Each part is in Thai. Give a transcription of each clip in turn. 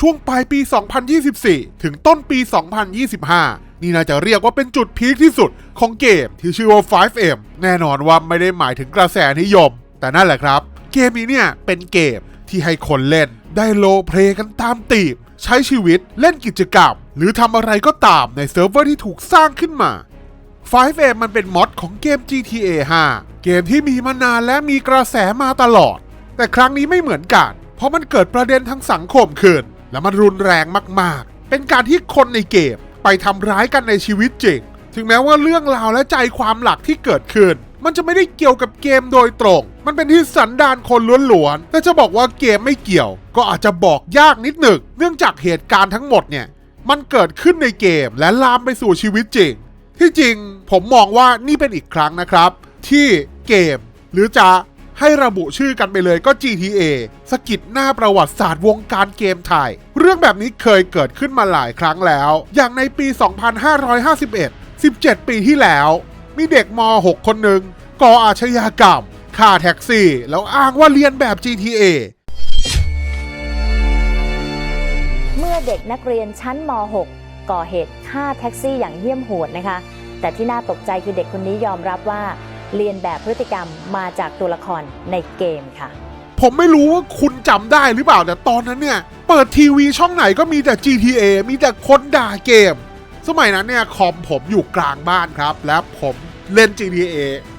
ช่วงปลายปี 2024 ถึงต้นปี 2025 นี่น่าจะเรียกว่าเป็นจุดพีคที่สุดของเกมที่ชื่อว่า 5M แน่นอนว่าไม่ได้หมายถึงกระแสนิยม แต่นั่นแหละครับ เกมนี้เนี่ยเป็นเกมที่ให้คนเล่นได้โลเพลกันตามตีมใช้ชีวิตเล่นกิจกรรม หรือทำอะไรก็ตามในเซิร์ฟเวอร์ที่ถูกสร้างขึ้นมา 5M มันเป็นมอดของเกม GTA 5 เกมที่มีมานานและมีกระแสมาตลอด แต่ครั้งนี้ไม่เหมือนกัน เพราะมันเกิดประเด็นทางสังคมขึ้น และมันรุนแรงมากๆ เป็นการที่คนในเกมไปทำร้ายกันในชีวิตจริง ถึงแม้ว่าเรื่องราวและใจความหลักที่เกิดขึ้น มันจะไม่ได้เกี่ยวกับเกมโดยตรง มันเป็นที่สันดานคนล้วนๆแต่จะบอกว่าเกมไม่เกี่ยว ก็อาจจะบอกยากนิดหนึ่ง เนื่องจากเหตุการณ์ทั้งหมดเนี่ยมันเกิดขึ้นในเกมและลามไปสู่ชีวิตจริง ที่จริงผมมองว่านี่เป็นอีกครั้งนะครับ ที่เกม หรือจะ ให้ระบุชื่อกันไปเลยก็ GTA สกิดหน้าประวัติศาสตร์วงการเกมไทย เรื่องแบบนี้เคยเกิดขึ้นมาหลายครั้งแล้ว อย่างในปี 2551 17 ปีที่แล้ว มีเด็กม .6 คนหนึ่งก่ออาชญากรรมฆ่าแท็กซี่ แล้วอ้างว่าเรียนแบบ GTA เมื่อเด็กนักเรียนชั้นม .6 ก่อเหตุฆ่าแท็กซี่อย่างเหี้ยมโหดนะคะ แต่ที่น่าตกใจคือเด็กคนนี้ยอมรับว่า เรียนแบบพฤติกรรมมาจากตัวละครในเกมค่ะ ผมไม่รู้ว่าคุณจำได้หรือเปล่าแต่ตอนนั้นเนี่ย เปิดทีวีช่องไหนก็มีแต่ GTA มีแต่คนด่าเกม สมัยนั้นเนี่ยคอมผมอยู่กลางบ้านครับ และผมเล่น GTA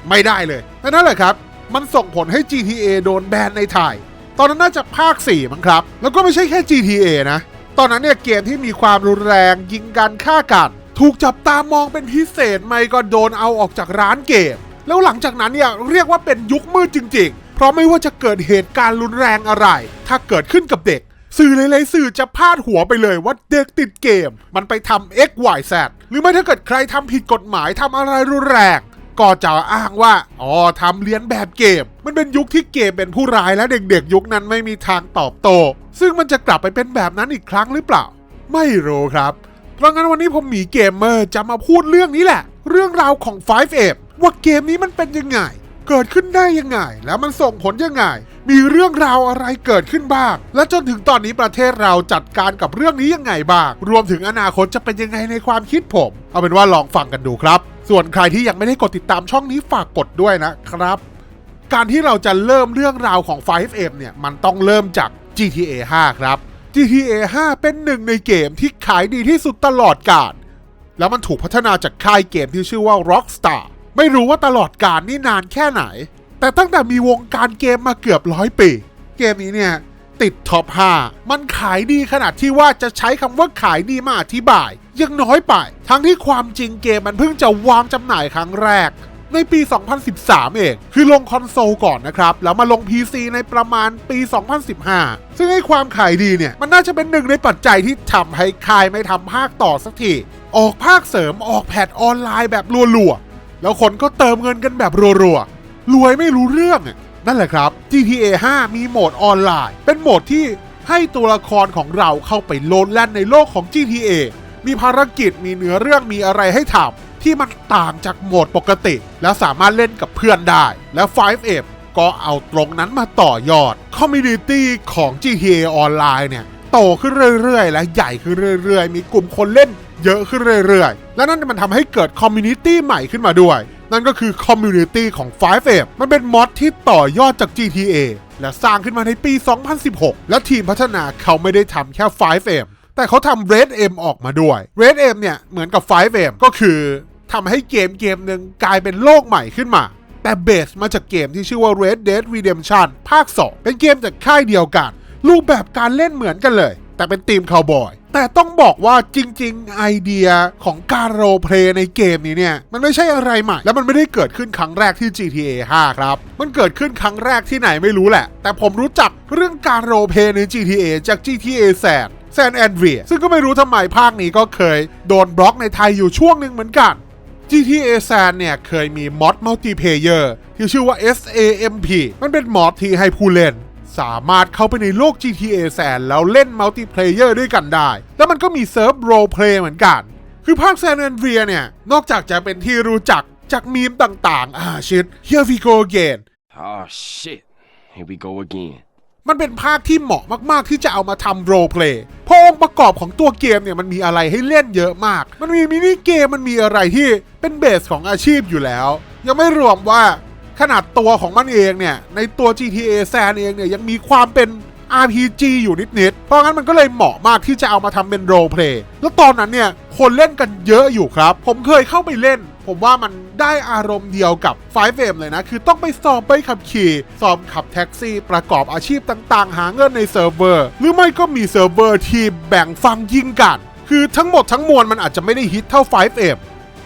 ไม่ได้เลยนั่นแหละครับ มันส่งผลให้ GTA โดนแบนในไทย ตอนนั้นน่าจะภาค 4 มั้งครับ แล้วก็ไม่ใช่แค่ GTA นะ ตอนนั้นเนี่ยเกมที่มีความรุนแรงยิงกันฆ่ากัน ถูกจับตามองเป็นพิเศษไม่ก็โดนเอาออกจากร้านเกม แล้วหลังจากนั้นเนี่ยเรียกว่าเป็นยุคมืดจริง ๆ เพราะไม่ว่าจะเกิดเหตุการณ์รุนแรงอะไร ถ้าเกิดขึ้นกับเด็ก สื่อหลายๆสื่อจะพาดหัวไปเลยว่าเด็กติดเกม มันไปทำ X Y Z หรือไม่ถ้าเกิดใครทำผิดกฎหมายทำอะไรรุนแรงก็จะอ้างว่า อ๋อทำเลียนแบบเกม มันเป็นยุคที่เกมเป็นผู้ร้ายและเด็กๆ ยุคนั้นไม่มีทางตอบโต้ ซึ่งมันจะกลับไปเป็นแบบนั้นอีกครั้งหรือเปล่า ไม่รู้ครับ เพราะงั้นวันนี้ผมหมีเกมเมอร์จะมาพูดเรื่องนี้แหละ เรื่องราวของ 5M ว่าเกมนี้มันเป็นยังไง เกิดขึ้นได้ยังไง แล้วมันส่งผลยังไง มีเรื่องราวอะไรเกิดขึ้นบ้าง และจนถึงตอนนี้ประเทศเราจัดการกับเรื่องนี้ยังไงบ้าง รวมถึงอนาคตจะเป็นยังไงในความคิดผม เอาเป็นว่าลองฟังกันดูครับ ส่วนใครที่ยังไม่ได้กดติดตามช่องนี้ฝากกดด้วยนะครับการที่เราจะเริ่มเรื่องราวของ 5M เนี่ย มันต้องเริ่มจาก GTA 5 ครับ GTA 5 เป็นหนึ่งในเกมที่ขายดีที่สุดตลอดกาล แล้วมันถูกพัฒนาจากค่ายเกมที่ชื่อว่า Rockstar ไม่รู้ว่าตลอดกาลนี่นานแค่ไหน แต่ตั้งแต่มีวงการเกมมาเกือบร้อยปี เกมนี้เนี่ย ติดท็อป 5 มันขายดีขนาดที่ว่าจะใช้คำว่าขายดีมาอธิบาย ยังน้อยไป ทั้งที่ความจริงเกมมันเพิ่งจะวางจำหน่ายครั้งแรก ในปี 2013 เอง คือลงคอนโซลก่อนนะครับ แล้วมาลง PC ในประมาณปี 2015 ซึ่งให้ความขายดีเนี่ย มันน่าจะเป็นหนึ่งในปัจจัยที่ทำให้คายไม่ทำภาคต่อสักที ออกภาคเสริมออกแพทออนไลน์แบบรัวๆ แล้วคนก็เติมเงินกันแบบรัวๆ รวยไม่รู้เรื่อง นั่นแหละครับ GTA 5 มีโหมดออนไลน์ เป็นโหมดที่ให้ตัวละครของเราเข้าไปโลดแล่นในโลกของ GTA มีภารกิจมีเนื้อเรื่องมีอะไรให้ทำที่มันต่างจากโหมดปกติ และสามารถเล่นกับเพื่อนได้ และ 5M ก็เอาตรงนั้นมาต่อยอดคอมมูนิตี้ของ GTA ออนไลน์เนี่ย โตขึ้นเรื่อยๆ และใหญ่ขึ้นเรื่อยๆ มีกลุ่มคนเล่นเยอะขึ้นเรื่อยๆ และนั่นมันทำให้เกิดคอมมูนิตี้ใหม่ขึ้นมาด้วย นั่นก็คือคอมมูนิตี้ของ 5M มันเป็นมอดที่ต่อยอดจาก GTA และสร้างขึ้นมาในปี 2016 และทีมพัฒนาเขาไม่ได้ทำแค่ 5M แต่เขาทำ Red M ออกมาด้วย Red M เนี่ยเหมือนกับ 5M ก็คือทำให้เกมเกมหนึ่งกลายเป็นโลกใหม่ขึ้นมา แต่เบสมาจากเกมที่ชื่อว่า Red Dead Redemption ภาค 2 เป็นเกมจากค่ายเดียวกัน รูปแบบการเล่นเหมือนกันเลย แต่เป็นทีมคาวบอยแต่ต้องบอกว่าจริง ๆ ไอเดียของการโรเพลย์ในเกมนี้เนี่ย มันไม่ใช่อะไรใหม่ และมันไม่ได้เกิดขึ้นครั้งแรกที่ GTA 5 ครับ มันเกิดขึ้นครั้งแรกที่ไหนไม่รู้แหละ แต่ผมรู้จักเรื่องการโรเพลย์ใน GTA จาก GTA แซนแซนแอนเวียซึ่งก็ไม่รู้ทำไมภาคนี้ก็เคย โดนบล็อกในไทยอยู่ช่วงหนึ่งเหมือนกัน GTA San เนี่ยเคยมีมอดมัลติเพเยอร์ที่ชื่อว่า SAMP มันเป็นมอดที่ให้ผู้เล่น สามารถเข้าไปในโลก GTA San แล้วเล่นมัลติเพลเยอร์ด้วยกันได้ แล้วมันก็มีเซิร์ฟโรลเพลย์เหมือนกัน คือภาค San Andreas เนี่ย นอกจากจะเป็นที่รู้จักจากมีมต่างๆ อ่าชิด Here we go again Oh shit. Here we go again. มันเป็นภาคที่เหมาะมากๆ ที่จะเอามาทำโรลเพลย์เพราะองค์ประกอบของตัวเกมเนี่ยมันมีอะไรให้เล่นเยอะมาก มันมีมินิเกมมันมีอะไรที่เป็นเบสของอาชีพอยู่แล้ว ยังไม่รวมว่า ขนาดตัวของมันเองเนี่ย ในตัว GTA San เองเนี่ยยังมีความเป็น RPG อยู่นิดๆ เพราะงั้นมันก็เลยเหมาะมากที่จะเอามาทำเป็นโรลเพลย์แล้วตอนนั้นเนี่ย คนเล่นกันเยอะอยู่ครับ ผมเคยเข้าไปเล่น ผมว่ามันได้อารมณ์เดียวกับ5 m เลยนะ คือต้องไปสอบไปขับขี่ สอบขับแท็กซี่ ประกอบอาชีพต่างๆ หาเงินในเซิร์ฟเวอร์ หรือไม่ก็มีเซิร์ฟเวอร์ที่แบ่งฟังยิงกัน คือทั้งหมดทั้งมวลมันอาจจะไม่ได้ฮิตเท่า 5M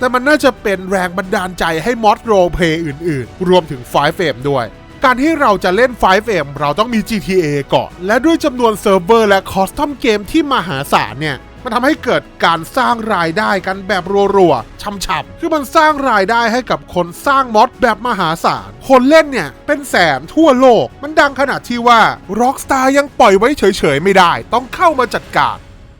แต่มันน่าจะเป็นแรงบันดาลใจให้มอดโรเพย์อื่นๆ รวมถึง 5M ด้วย การที่เราจะเล่น 5M เฟมเราต้องมี GTA ก่อน และด้วยจำนวนเซิร์ฟเวอร์และคอสตอมเกมที่มหาศาลเนี่ยมันทำให้เกิดการสร้างรายได้กันแบบรัวๆช่ำๆคือมันสร้างรายได้ให้กับคนสร้างมอดแบบมหาศาล คนเล่นเนี่ย เป็นแสนทั่วโลก มันดังขนาดที่ว่า Rockstar ยังปล่อยไว้เฉยๆ ไม่ได้ ต้องเข้ามาจัดการ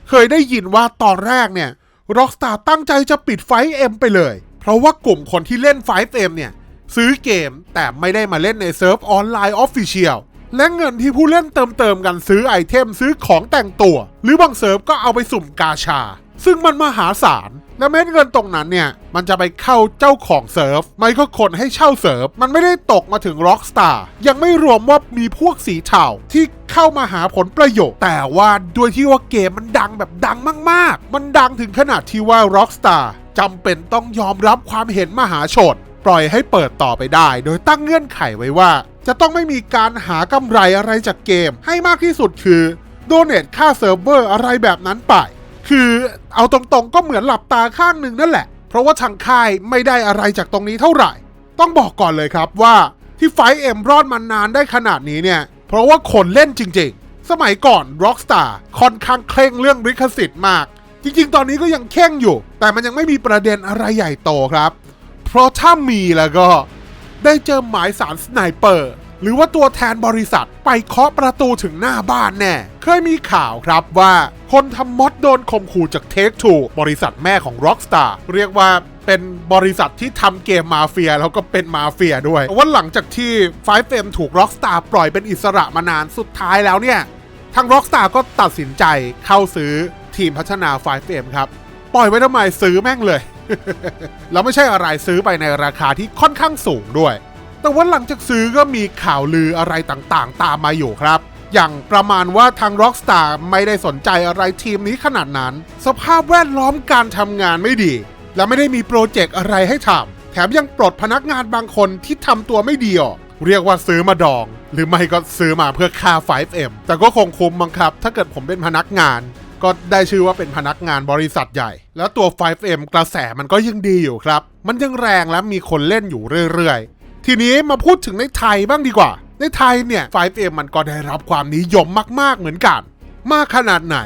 เคยได้ยินว่าตอนแรกเนี่ย ร็อกสตาร์ตั้งใจจะปิดไฟเอ็มไปเลย เพราะว่ากลุ่มคนที่เล่น 5M เนี่ย ซื้อเกมแต่ไม่ได้มาเล่นในเซิร์ฟออนไลน์ออฟฟิเชียลและเงินที่ผู้เล่นเติมเติมกันซื้อไอเทมซื้อของแต่งตัว หรือบางเซิร์ฟก็เอาไปสุ่มกาชา ซึ่งมันมหาศาล และเม็ดเงินตรงนั้นเนี่ย มันจะไปเข้าเจ้าของเซิร์ฟไม่ก็คนให้เช่าเซิร์ฟ มันไม่ได้ตกมาถึง Rockstar ยังไม่รวมว่ามีพวกสีเทาที่เข้ามาหาผลประโยชน์ แต่ว่าด้วยที่ว่าเกมมันดังแบบดังมาก ๆ มันดังถึงขนาดที่ว่า Rockstar จำเป็นต้องยอมรับความเห็นมหาชน ปล่อยให้เปิดต่อไปได้ โดยตั้งเงื่อนไขไว้ว่า จะต้องไม่มีการหากำไรอะไรจากเกม ให้มากที่สุดคือโดเนทค่าเซิร์ฟเวอร์อะไรแบบนั้นไป คือเอาตรงๆก็เหมือนหลับตาข้างหนึ่งนั่นแหละ เพราะว่าทางค่ายไม่ได้อะไรจากตรงนี้เท่าไหร่ ต้องบอกก่อนเลยครับว่าที่ไฟเอ็มรอดมานานได้ขนาดนี้เนี่ย เพราะว่าคนเล่นจริงๆ สมัยก่อน Rockstar ค่อนข้างเคร่งเรื่องลิขสิทธิ์มาก จริงๆ ตอนนี้ก็ยังเข่งอยู่ แต่มันยังไม่มีประเด็นอะไรใหญ่โตครับ เพราะถ้ามีแล้วก็ ได้เจอหมายสารสไนเปอร์หรือว่าตัวแทนบริษัทไปเคาะประตูถึงหน้าบ้านแน่ เคยมีข่าวครับว่าคนทำมอดโดนข่มขู่จากเทคทูบริษัทแม่ของ Rockstar เรียกว่าเป็นบริษัทที่ทำเกมมาเฟียแล้วก็เป็นมาเฟียด้วยว่าหลังจากที่ 5M ถูก Rockstar ปล่อยเป็นอิสระมานานสุดท้ายแล้วเนี่ย ทาง Rockstar ก็ตัดสินใจเข้าซื้อทีมพัฒนา 5M ครับ ปล่อยไว้ทำไมซื้อแม่งเลย แล้วไม่ใช่อะไรซื้อไปในราคาที่ค่อนข้างสูงด้วย แต่ว่าหลังจากซื้อก็มีข่าวลืออะไรต่างๆ ตามมาอยู่ครับ อย่างประมาณว่าทาง Rockstar ไม่ได้สนใจอะไรทีมนี้ขนาดนั้น สภาพแวดล้อมการทำงานไม่ดี และไม่ได้มีโปรเจกต์อะไรให้ทำแถมยังปลดพนักงานบางคนที่ทำตัวไม่ดีออกเรียกว่าซื้อมาดอง หรือไม่ก็ซื้อมาเพื่อค่า 5M แต่ก็คงคุ้มมั้งครับ ถ้าเกิดผมเป็นพนักงาน ก็ได้ชื่อว่าเป็นพนักงานบริษัทใหญ่ แล้วตัว 5M กระแสมันก็ยังดีอยู่ครับ มันยังแรงและมีคนเล่นอยู่เรื่อยๆ ทีนี้มาพูดถึงในไทยบ้างดีกว่า ในไทยเนี่ย 5M มันก็ได้รับความนิยมมาก ๆ เหมือนกัน มากขนาดไหน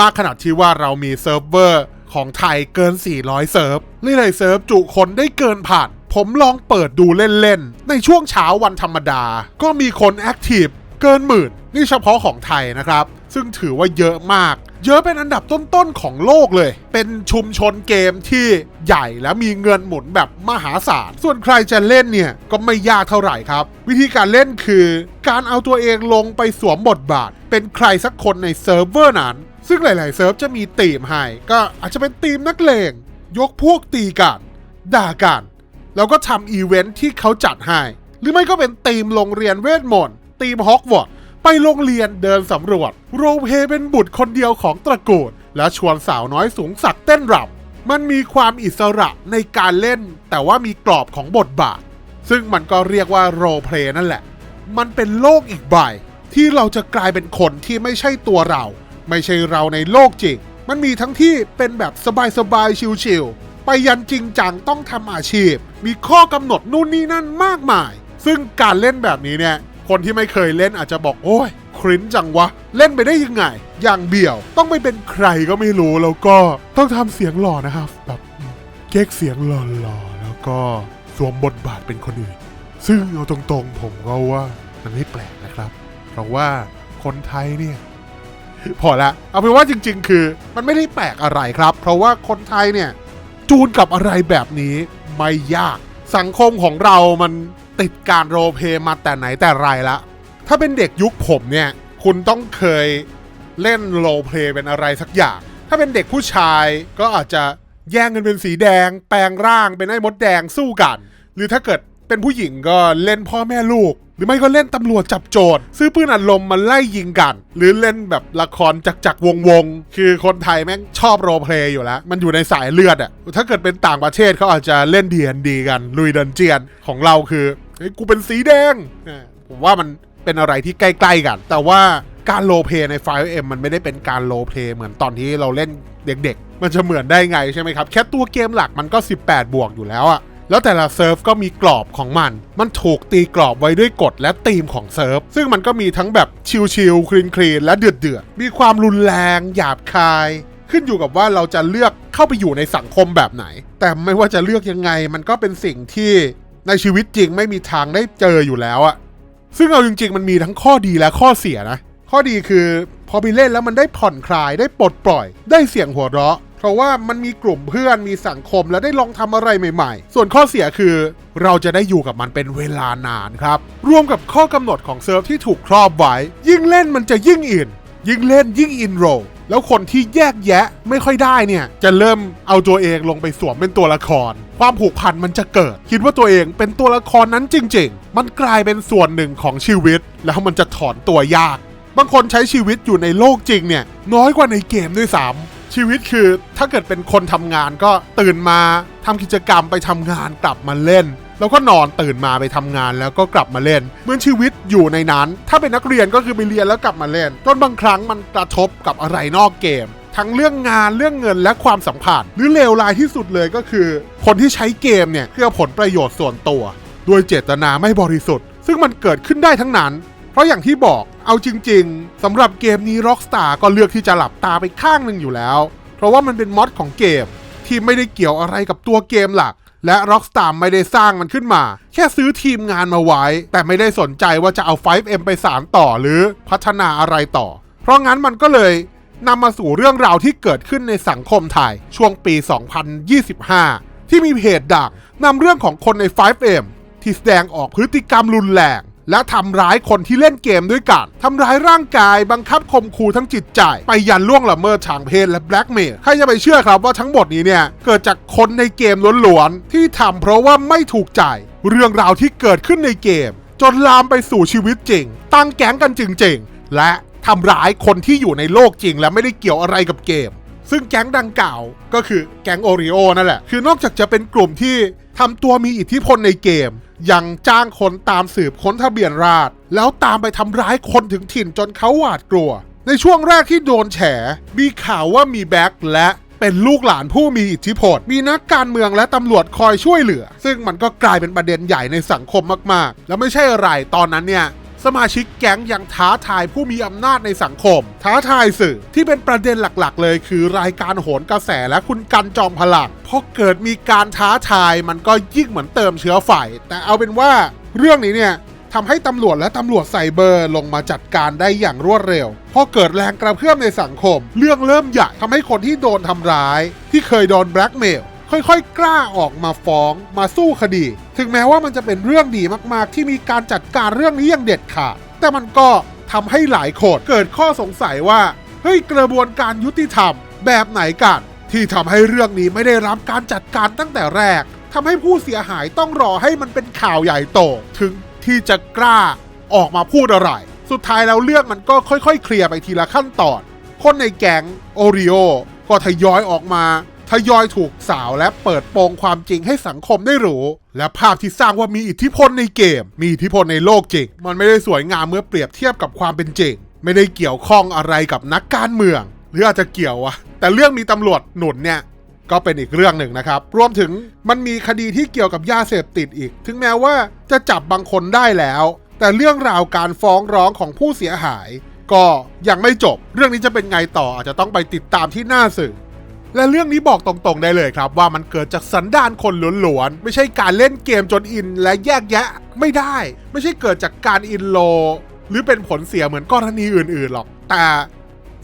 มากขนาดที่ว่าเรามีเซิร์ฟเวอร์ของไทยเกิน 400 เซิร์ฟหลายๆเซิร์ฟจุคนได้เกินผ่าน ผมลองเปิดดูเล่น ๆ ในช่วงเช้าวันธรรมดา ก็มีคนแอคทีฟเกินหมื่น นี่เฉพาะของไทยนะครับ ซึ่งถือว่าเยอะมาก เยอะเป็นอันดับต้นๆของโลกเลย เป็นชุมชนเกมที่ใหญ่และมีเงินหมุนแบบมหาศาล ส่วนใครจะเล่นเนี่ยก็ไม่ยากเท่าไหร่ครับ วิธีการเล่นคือการเอาตัวเองลงไปสวมบทบาท เป็นใครสักคนในเซิร์ฟเวอร์นั้น ซึ่งหลาย ๆ เซิร์ฟจะมีตีมให้ ก็อาจจะเป็นตีมนักเลง ยกพวกตีกัน ด่ากัน แล้วก็ทำอีเวนท์ที่เขาจัดให้ หรือไม่ก็เป็นทีมโรงเรียนเวทมนต์ทีมฮอกวอตส์ ไปโรงเรียนเดินสำรวจ โรเพเป็นบุตรคนเดียวของตระกูล และชวนสาวน้อยสูงสักดิ์เต้นรำมันมีความอิสระในการเล่น แต่ว่ามีกรอบของบทบาท ซึ่งมันก็เรียกว่าโรเพลนั่นแหละ มันเป็นโลกอีกใบ ที่เราจะกลายเป็นคนที่ไม่ใช่ตัวเรา ไม่ใช่เราในโลกจริง มันมีทั้งที่เป็นแบบสบายๆชิลๆไปยันจริงจังต้องทำอาชีพ มีข้อกำหนดนู่นนี่นั่นมากมาย ซึ่งการเล่นแบบนี้เนี่ย คนที่ไม่เคยเล่นอาจจะบอกโอ้ยคริ้นจังวะ เล่นไปได้ยังไง อย่างเบี่ยวต้องไปเป็นใครก็ไม่รู้แล้วก็ต้องทำเสียงหล่อนะครับแบบเก๊กเสียงหล่อๆแล้วก็สวมบทบาทเป็นคนอื่น ซึ่งเอาตรงๆ ผมก็ว่ามันไม่แปลกนะครับ เพราะว่าคนไทยเนี่ยพอละเอาเป็นว่าจริง ๆ คือ มันไม่ได้แปลกอะไรครับ เพราะว่าคนไทยเนี่ยจูนกับอะไรแบบนี้ไม่ยาก สังคมของเรามัน ติดการโรเพย์มาแต่ไหนแต่ไรละ ถ้าเป็นเด็กยุคผมเนี่ย คุณต้องเคยเล่นโรเพย์เป็นอะไรสักอย่าง ถ้าเป็นเด็กผู้ชายก็อาจจะแย่งกันเป็นสีแดง แปลงร่างเป็นไอ้มดแดงสู้กัน หรือถ้าเกิดเป็นผู้หญิงก็เล่นพ่อแม่ลูก หรือไม่ก็เล่นตำรวจจับโจรซื้อปืนอัดลมมาไล่ยิงกัน หรือเล่นแบบละครจักจักวงวงๆคือคนไทยแม่งชอบโรเพลย์อยู่แล้ว มันอยู่ในสายเลือดอะถ้าเกิดเป็นต่างประเทศเขาอาจจะเล่นดีนดีกันลุยดันเจียนของเราคือ เฮ้ยกูเป็นสีแดงผมว่ามันเป็นอะไรที่ใกล้ ๆ กัน แต่ว่าการโลเพลย์ใน 5M มันไม่ได้เป็นการโลเพย์เหมือนตอนที่เราเล่นเด็ก ๆ มันจะเหมือนได้ไงใช่ไหมครับ แค่ตัวเกมหลักมันก็ 18 บวกอยู่แล้วอะแล้วแต่ละเซิร์ฟก็มีกรอบของมัน มันถูกตีกรอบไว้ด้วยกฎและธีมของเซิร์ฟ ซึ่งมันก็มีทั้งแบบชิลๆ คลีนคลีนและเดือดๆ มีความรุนแรง หยาบคาย ขึ้นอยู่กับว่าเราจะเลือกเข้าไปอยู่ในสังคมแบบไหน แต่ไม่ว่าจะเลือกยังไง มันก็เป็นสิ่งที่ ในชีวิตจริงไม่มีทางได้เจออยู่แล้วอะซึ่งเอาจริง ๆ มันมีทั้งข้อดีและข้อเสียนะ ข้อดีคือพอไปเล่นแล้วมันได้ผ่อนคลายได้ปลดปล่อย ได้เสียงหัวเราะ เพราะว่ามันมีกลุ่มเพื่อนมีสังคมและได้ลองทำอะไรใหม่ ๆ ส่วนข้อเสียคือ เราจะได้อยู่กับมันเป็นเวลานานครับ รวมกับข้อกำหนดของเซิร์ฟที่ถูกครอบไว้ ยิ่งเล่นมันจะยิ่งอิน ยิ่งเล่นยิ่งอินโรแล้วคนที่แยกแยะไม่ค่อยได้เนี่ย จะเริ่มเอาตัวเองลงไปสวมเป็นตัวละคร ความผูกพันมันจะเกิด คิดว่าตัวเองเป็นตัวละครนั้นจริง ๆ มันกลายเป็นส่วนหนึ่งของชีวิต แล้วมันจะถอนตัวยาก บางคนใช้ชีวิตอยู่ในโลกจริงเนี่ย น้อยกว่าในเกมด้วยซ้ำชีวิตคือถ้าเกิดเป็นคนทำงานก็ตื่นมาทำกิจกรรมไปทำงานกลับมาเล่น แล้วก็นอนตื่นมาไปทำงานแล้วก็กลับมาเล่น เหมือนชีวิตอยู่ในนั้น ถ้าเป็นนักเรียนก็คือไปเรียนแล้วกลับมาเล่น จนบางครั้งมันกระทบกับอะไรนอกเกม ทั้งเรื่องงานเรื่องเงินและความสัมพันธ์หรือเลวร้ายที่สุดเลยก็คือ คนที่ใช้เกมเนี่ยเพื่อผลประโยชน์ส่วนตัวด้วยเจตนาไม่บริสุทธิ์ ซึ่งมันเกิดขึ้นได้ทั้งนั้น เพราะอย่างที่บอกเอาจริง ๆสำหรับเกมนี้ Rockstar ก็เลือกที่จะหลับตาไปข้างหนึ่งอยู่แล้ว เพราะว่ามันเป็นมอดของเกมที่ไม่ได้เกี่ยวอะไรกับตัวเกมหลัก และ Rockstar ไม่ได้สร้างมันขึ้นมา แค่ซื้อทีมงานมาไว้ แต่ไม่ได้สนใจว่าจะเอา 5M ไปสานต่อหรือพัฒนาอะไรต่อ เพราะงั้นมันก็เลยนำมาสู่เรื่องราวที่เกิดขึ้นในสังคมไทย ช่วงปี 2025 ที่มีเพจดักนำเรื่องของคนใน 5M ที่แสดงออกพฤติกรรมรุนแรง และทำร้ายคนที่เล่นเกมด้วยกันทำร้ายร่างกายบังคับข่มขู่ทั้งจิตใจ ไปยันล่วงละเมิดทางเพศและแบล็กเมย์ใครจะไปเชื่อครับว่าทั้งหมดนี้เนี่ยเกิดจากคนในเกมล้วนๆที่ทำเพราะว่าไม่ถูกใจ เรื่องราวที่เกิดขึ้นในเกม จนลามไปสู่ชีวิตจริง ตั้งแก๊งกันจริง ๆ และทำร้ายคนที่อยู่ในโลกจริง และไม่ได้เกี่ยวอะไรกับเกม ซึ่งแก๊งดังกล่าวก็คือแก๊งโอริโอนั่นแหละ คือนอกจากจะเป็นกลุ่มที่ทำตัวมีอิทธิพลในเกม ยังจ้างคนตามสืบค้นทะเบียนราษฎร์แล้วตามไปทำร้ายคนถึงถิ่นจนเขาหวาดกลัว ในช่วงแรกที่โดนแฉ มีข่าวว่ามีแบ็คและเป็นลูกหลานผู้มีอิทธิพล มีนักการเมืองและตำรวจคอยช่วยเหลือ ซึ่งมันก็กลายเป็นประเด็นใหญ่ในสังคมมาก ๆ แล้วไม่ใช่อะไร ตอนนั้นเนี่ย สมาชิกแก๊งยังท้าทายผู้มีอำนาจในสังคม ท้าทายสื่อที่เป็นประเด็นหลักๆ เลยคือรายการโหนกระแสและคุณกันจอมพลังพอเกิดมีการท้าทายมันก็ยิ่งเหมือนเติมเชื้อไฟแต่เอาเป็นว่าเรื่องนี้เนี่ยทำให้ตำรวจและตำรวจไซเบอร์ลงมาจัดการได้อย่างรวดเร็ว พอเกิดแรงกระเพื่อมในสังคม เรื่องเริ่มใหญ่ทำให้คนที่โดนทำร้าย ที่เคยโดนแบล็กเมล ค่อยๆ กล้าออกมาฟ้องมาสู้คดี ถึงแม้ว่ามันจะเป็นเรื่องดีมากๆ ที่มีการจัดการเรื่องนี้อย่างเด็ดขาด แต่มันก็ทำให้หลายคนเกิดข้อสงสัยว่าเฮ้ยกระบวนการยุติธรรมแบบไหนกันที่ทำให้เรื่องนี้ไม่ได้รับการจัดการตั้งแต่แรกทำให้ผู้เสียหายต้องรอให้มันเป็นข่าวใหญ่โต ถึงที่จะกล้าออกมาพูดอะไร สุดท้ายแล้วเรื่องมันก็ค่อยๆ เคลียร์ไปทีละขั้นตอน คนในแก๊งโอริโอก็ทยอยออกมา ทยอยถูกสาวและเปิดโปงความจริงให้สังคมได้รู้ และภาพที่สร้างว่ามีอิทธิพลในเกม มีอิทธิพลในโลกจริง มันไม่ได้สวยงามเมื่อเปรียบเทียบกับความเป็นจริง ไม่ได้เกี่ยวข้องอะไรกับนักการเมือง หรืออาจจะเกี่ยววะแต่เรื่องมีตำรวจหนุนเนี่ยก็เป็นอีกเรื่องหนึ่งนะครับ รวมถึงมันมีคดีที่เกี่ยวกับยาเสพติดอีก ถึงแม้ว่าจะจับบางคนได้แล้ว แต่เรื่องราวการฟ้องร้องของผู้เสียหาย ก็ยังไม่จบ เรื่องนี้จะเป็นไงต่ออาจจะต้องไปติดตามที่หน้าสื่อ และเรื่องนี้บอกตรงๆได้เลยครับ ว่ามันเกิดจากสันดานคนล้วนๆ ไม่ใช่การเล่นเกมจนอินและแยกแยะไม่ได้ ไม่ใช่เกิดจากการอินโล หรือเป็นผลเสียเหมือนกรณีอื่นๆหรอก แต่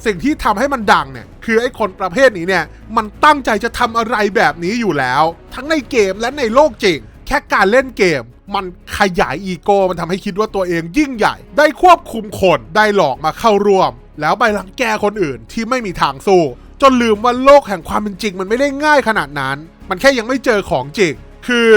สิ่งที่ทำให้มันดังเนี่ย คือไอ้คนประเภทนี้เนี่ย มันตั้งใจจะทำอะไรแบบนี้อยู่แล้ว ทั้งในเกมและในโลกจริง แค่การเล่นเกม มันขยายอีโก้มันทำให้คิดว่าตัวเองยิ่งใหญ่ ได้ควบคุมคนได้หลอกมาเข้าร่วม แล้วไปรังแกคนอื่นที่ไม่มีทางสู้ จนลืมว่าโลกแห่งความเป็นจริง มันไม่ได้ง่ายขนาดนั้น มันแค่ยังไม่เจอของจริง คือ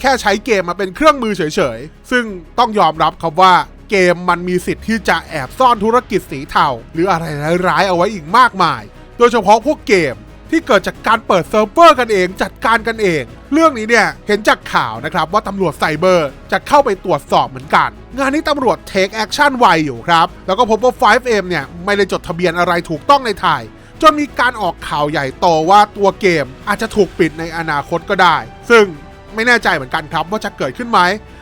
แค่ใช้เกมมาเป็นเครื่องมือเฉยๆ ซึ่งต้องยอมรับครับว่าเกมมันมีสิทธิ์ที่จะแอบซ่อนธุรกิจสีเทาหรืออะไรร้ายๆเอาไว้อีกมากมาย โดยเฉพาะพวกเกมที่เกิดจากการเปิดเซิร์ฟเวอร์กันเองจัดการกันเอง เรื่องนี้เนี่ยเห็นจากข่าวนะครับว่าตำรวจไซเบอร์จะเข้าไปตรวจสอบเหมือนกัน งานนี้ตำรวจเทคแอคชั่นไวอยู่ครับ แล้วก็พบว่า 5M เนี่ยไม่ได้จดทะเบียนอะไรถูกต้องในไทย จนมีการออกข่าวใหญ่โตว่าตัวเกมอาจจะถูกปิดในอนาคตก็ได้ ซึ่งไม่แน่ใจเหมือนกันครับว่าจะเกิดขึ้นไหม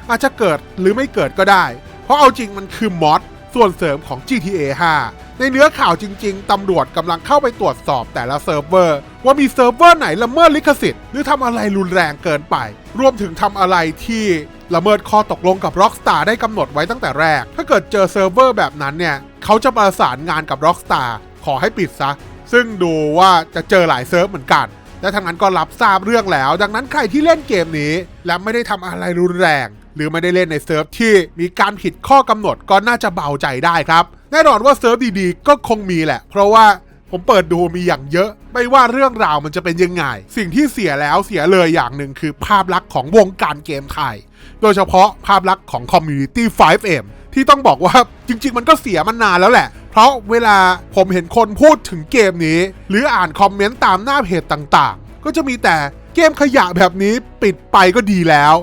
อาจจะเกิดหรือไม่เกิดก็ได้ เพราะเอาจริงมันคือมอดส่วนเสริมของ GTA 5 ในเนื้อข่าวจริง ๆ ตำรวจกำลังเข้าไปตรวจสอบแต่ละเซิร์ฟเวอร์ ว่ามีเซิร์ฟเวอร์ไหนละเมิดลิขสิทธิ์หรือทำอะไรรุนแรงเกินไป รวมถึงทำอะไรที่ละเมิดข้อตกลงกับ Rockstar ได้กำหนดไว้ตั้งแต่แรก ถ้าเกิดเจอเซิร์ฟเวอร์แบบนั้นเนี่ย เขาจะประสานงานกับ Rockstar ขอให้ปิดซะ ซึ่งดูว่าจะเจอหลายเซิร์ฟเหมือนกัน และทางนั้นก็รับทราบเรื่องแล้ว ดังนั้นใครที่เล่นเกมนี้ และไม่ได้ทำอะไรรุนแรง หรือไม่ได้เล่นในเซิร์ฟที่มีการผิดข้อกำหนดก็น่าจะเบาใจได้ครับ แน่นอนว่าเซิร์ฟดีๆ ก็คงมีแหละ เพราะว่าผมเปิดดูมีอย่างเยอะ ไม่ว่าเรื่องราวมันจะเป็นยังไง สิ่งที่เสียแล้วเสียเลยอย่างหนึ่งคือภาพลักษณ์ของวงการเกมไทย โดยเฉพาะภาพลักษณ์ของคอมมูนิตี้ 5M ที่ต้องบอกว่าจริง ๆ มันก็เสียมานานแล้วแหละ เพราะเวลาผมเห็นคนพูดถึงเกมนี้ หรืออ่านคอมเมนต์ตามหน้าเพจต่างๆ ก็จะมีแต่เกมขยะแบบนี้ปิดไปก็ดีแล้ว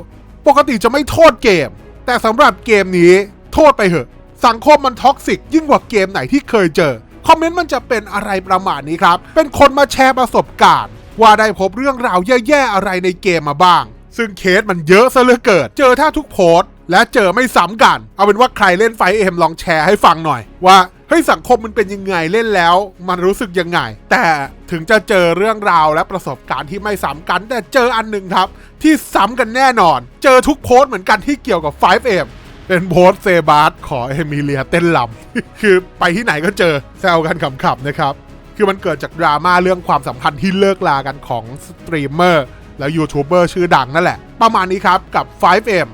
ปกติจะไม่โทษเกม แต่สำหรับเกมนี้โทษไปเหอะ สังคมมันท็อกซิกยิ่งกว่าเกมไหนที่เคยเจอ คอมเมนต์มันจะเป็นอะไรประมาณนี้ครับ เป็นคนมาแชร์ประสบการณ์ ว่าได้พบเรื่องราวแย่ๆอะไรในเกมมาบ้าง ซึ่งเคสมันเยอะซะเหลือเกินเจอท่าทุกโพสและเจอไม่ซ้ำกัน เอาเป็นว่าใครเล่นไฟเอ็มลองแชร์ให้ฟังหน่อยว่า เฮ้ยสังคมมันเป็นยังไงเล่นแล้ว มันรู้สึกยังไง แต่ถึงจะเจอเรื่องราวและประสบการณ์ที่ไม่ซ้ำกัน แต่เจออันหนึ่งครับ ที่ซ้ำกันแน่นอน เจอทุกโพสต์เหมือนกันที่เกี่ยวกับ 5M เป็นโพสต์เซบาสขอเอมิเลียเต้นลำคือไปที่ไหนก็เจอแซวกันขำๆนะครับ คือมันเกิดจากดราม่าเรื่องความสัมพันธ์ที่เลิกลากันของสตรีมเมอร์แล้วยูทูบเบอร์ชื่อดังนั่นแหละ ประมาณนี้ครับกับ 5M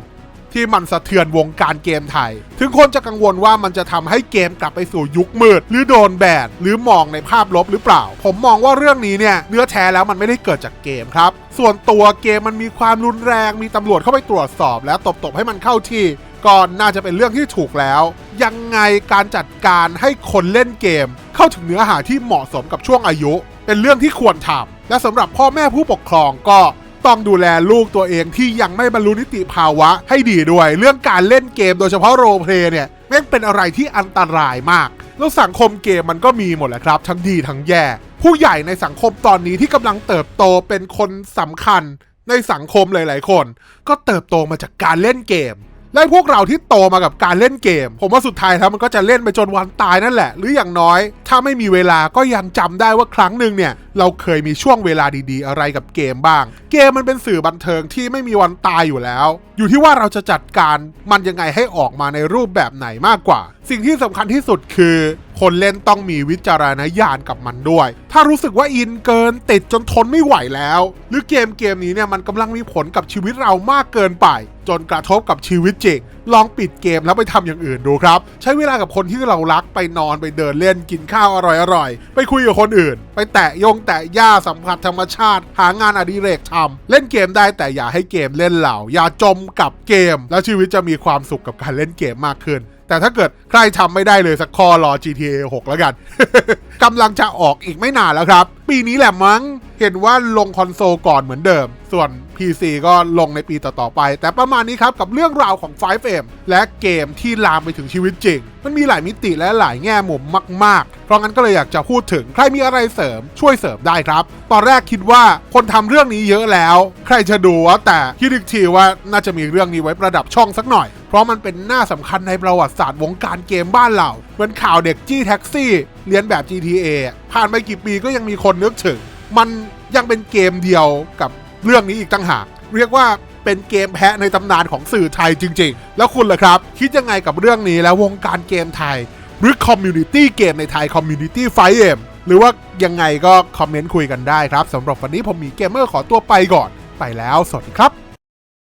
ที่มันสะเทือนวงการเกมไทย ถึงคนจะกังวลว่ามันจะทำให้เกมกลับไปสู่ยุคมืด หรือโดนแบนหรือมองในภาพลบหรือเปล่า ผมมองว่าเรื่องนี้เนี่ยเนื้อแท้แล้วมันไม่ได้เกิดจากเกมครับ ส่วนตัวเกมมันมีความรุนแรงมีตำรวจเข้าไปตรวจสอบ แล้วตบๆให้มันเข้าที่ก็น่าจะเป็นเรื่องที่ถูกแล้ว ยังไงการจัดการให้คนเล่นเกม เข้าถึงเนื้อหาที่เหมาะสมกับช่วงอายุ เป็นเรื่องที่ควรทำและสำหรับพ่อแม่ผู้ปกครองก็ ต้องดูแลลูกตัวเองที่ยังไม่บรรลุนิติภาวะให้ดีด้วย เรื่องการเล่นเกมโดยเฉพาะโรลเพลย์เนี่ยแม่งเป็นอะไรที่อันตรายมาก แล้วสังคมเกมมันก็มีหมดแหละครับ ทั้งดีทั้งแย่ ผู้ใหญ่ในสังคมตอนนี้ที่กำลังเติบโตเป็นคนสำคัญ ในสังคมหลาย ๆ คน ก็เติบโตมาจากการเล่นเกมและพวกเราที่โตมากับการเล่นเกม ผมว่าสุดท้ายแล้วมันก็จะเล่นไปจนวันตายนั่นแหละ หรืออย่างน้อย ถ้าไม่มีเวลาก็ยังจำได้ว่าครั้งหนึ่งเนี่ย เราเคยมีช่วงเวลาดีๆ อะไรกับเกมบ้าง เกมมันเป็นสื่อบันเทิงที่ไม่มีวันตายอยู่แล้ว อยู่ที่ว่าเราจะจัดการมันยังไงให้ออกมาในรูปแบบไหนมากกว่า สิ่งที่สำคัญที่สุดคือ คนเล่นต้องมีวิจารณญาณกับมันด้วย ถ้ารู้สึกว่าอินเกินติดจนทนไม่ไหวแล้ว หรือเกมเกมนี้เนี่ยมันกำลังมีผลกับชีวิตเรามากเกินไป จนกระทบกับชีวิตจริง ลองปิดเกมแล้วไปทำอย่างอื่นดูครับ ใช้เวลากับคนที่เรารักไปนอนไปเดินเล่นกินข้าวอร่อยๆ ไปคุยกับคนอื่น ไปแตะยงแตะหญ้าสัมผัสธรรมชาติ หางานอดิเรกทำเล่นเกมได้แต่อย่าให้เกมเล่นเหล่า อย่าจมกับเกม แล้วชีวิตจะมีความสุขกับการเล่นเกมมากขึ้น แต่ถ้าเกิดใครทำไม่ได้เลยสักข้อรอ GTA 6 แล้วกัน กำลังจะออกอีกไม่นานแล้วครับ ปีนี้แหละมั้ง เห็นว่าลงคอนโซลก่อนเหมือนเดิม ส่วน PC ก็ลงในปีต่อ ๆ ไป แต่ประมาณนี้ครับ กับเรื่องราวของ 5M และเกมที่ลามไปถึงชีวิตจริง มันมีหลายมิติและหลายแง่มุมมาก ๆ เพราะงั้นก็เลยอยากจะพูดถึงใครมีอะไรเสริมช่วยเสริมได้ครับ ตอนแรกคิดว่าคนทำเรื่องนี้เยอะแล้ว ใครจะดูวะแต่คิดอีกทีว่าน่าจะมีเรื่องนี้ไว้ประดับช่องสักหน่อย เพราะมันเป็นหน้าสำคัญในประวัติศาสตร์วงการเกมบ้านเราเหมือนข่าวเด็กจี้แท็กซี่เรียนแบบ GTA ผ่านไปกี่ปีก็ยังมีคนนึกถึง มันยังเป็นเกมเดียวกับเรื่องนี้อีกตั้งหาก เรียกว่าเป็นเกมแพะในตำนานของสื่อไทยจริง ๆ แล้วคุณล่ะครับ คิดยังไงกับเรื่องนี้แล้ววงการเกมไทย หรือคอมมูนิตี้เกมในไทยคอมมูนิตี้ไฟเอ็มหรือว่ายังไงก็คอมเมนต์คุยกันได้ครับสำหรับวันนี้ผมมีเกมเมอร์ขอตัวไปก่อน ไปแล้วสวัสดีครับ